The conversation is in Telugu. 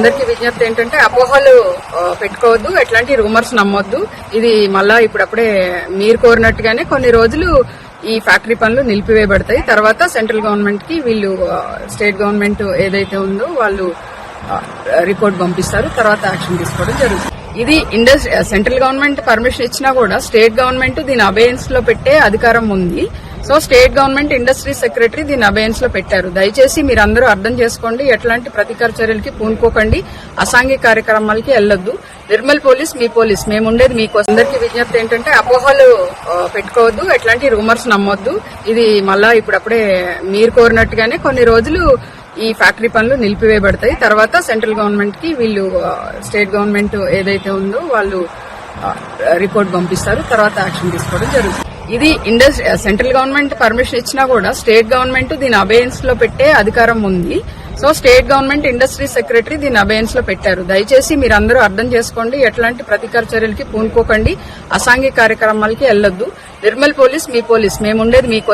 అందరికీ విజ్ఞప్తి ఏంటంటే అపోహలు పెట్టుకోవద్దు ఎట్లాంటి రూమర్స్ నమ్మొద్దు. ఇది మళ్ళా ఇప్పుడప్పుడే మీరు కోరినట్టుగానే కొన్ని రోజులు ఈ ఫ్యాక్టరీ పనులు నిలిపివేయబడతాయి. తర్వాత సెంట్రల్ గవర్నమెంట్కి వీళ్ళు స్టేట్ గవర్నమెంట్ ఏదైతే ఉందో వాళ్ళు రిపోర్ట్ పంపిస్తారు. తర్వాత యాక్షన్ తీసుకోవడం జరుగుతుంది. ఇది ఇండస్ట్రీ సెంట్రల్ గవర్నమెంట్ పర్మిషన్ ఇచ్చినా కూడా స్టేట్ గవర్నమెంట్ దీని అబేయన్స్లో పెట్టే అధికారం ఉంది. So state government industry secretary దీని అబేయన్స్లో పెట్టారు. దయచేసి మీరందరూ అర్థం చేసుకోండి ఎట్లాంటి ప్రతీకార చర్యలకి పూనుకోకండి అసాంఘిక కార్యక్రమాలకి వెళ్ళొద్దు. నిర్మల్ పోలీస్ మీ పోలీస్. మేము ఉండేది మీకోసం. విజ్ఞప్తి ఏంటంటే అపోహలు పెట్టుకోవద్దు ఎట్లాంటి రూమర్స్ నమ్మొద్దు. ఇది మళ్ళా ఇప్పుడప్పుడే మీరు కోరినట్టుగానే కొన్ని రోజులు ఈ ఫ్యాక్టరీ పనులు నిలిపివేయబడతాయి. తర్వాత సెంట్రల్ గవర్నమెంట్కి వీళ్ళు స్టేట్ గవర్నమెంట్ ఏదైతే ఉందో వాళ్ళు రిపోర్ట్ పంపిస్తారు. తర్వాత యాక్షన్ తీసుకోవడం జరుగుతుంది. ఇది ఇండస్ సెంట్రల్ గవర్నమెంట్ పర్మిషన్ ఇచ్చినా కూడా స్టేట్ గవర్నమెంట్ దీని అబేయన్స్లో పెట్టే అధికారం ఉంది. So state government industry secretary దీని అబేయన్స్లో పెట్టారు. దయచేసి మీరందరూ అర్థం చేసుకోండి ఎట్లాంటి ప్రతీకార చర్యలకి పూనుకోకండి. అసాంఘిక కార్యక్రమాలకి వెళ్ళొద్దు. నిర్మల్ పోలీస్ మీ పోలీస్. మేము ఉండేది మీకోసం.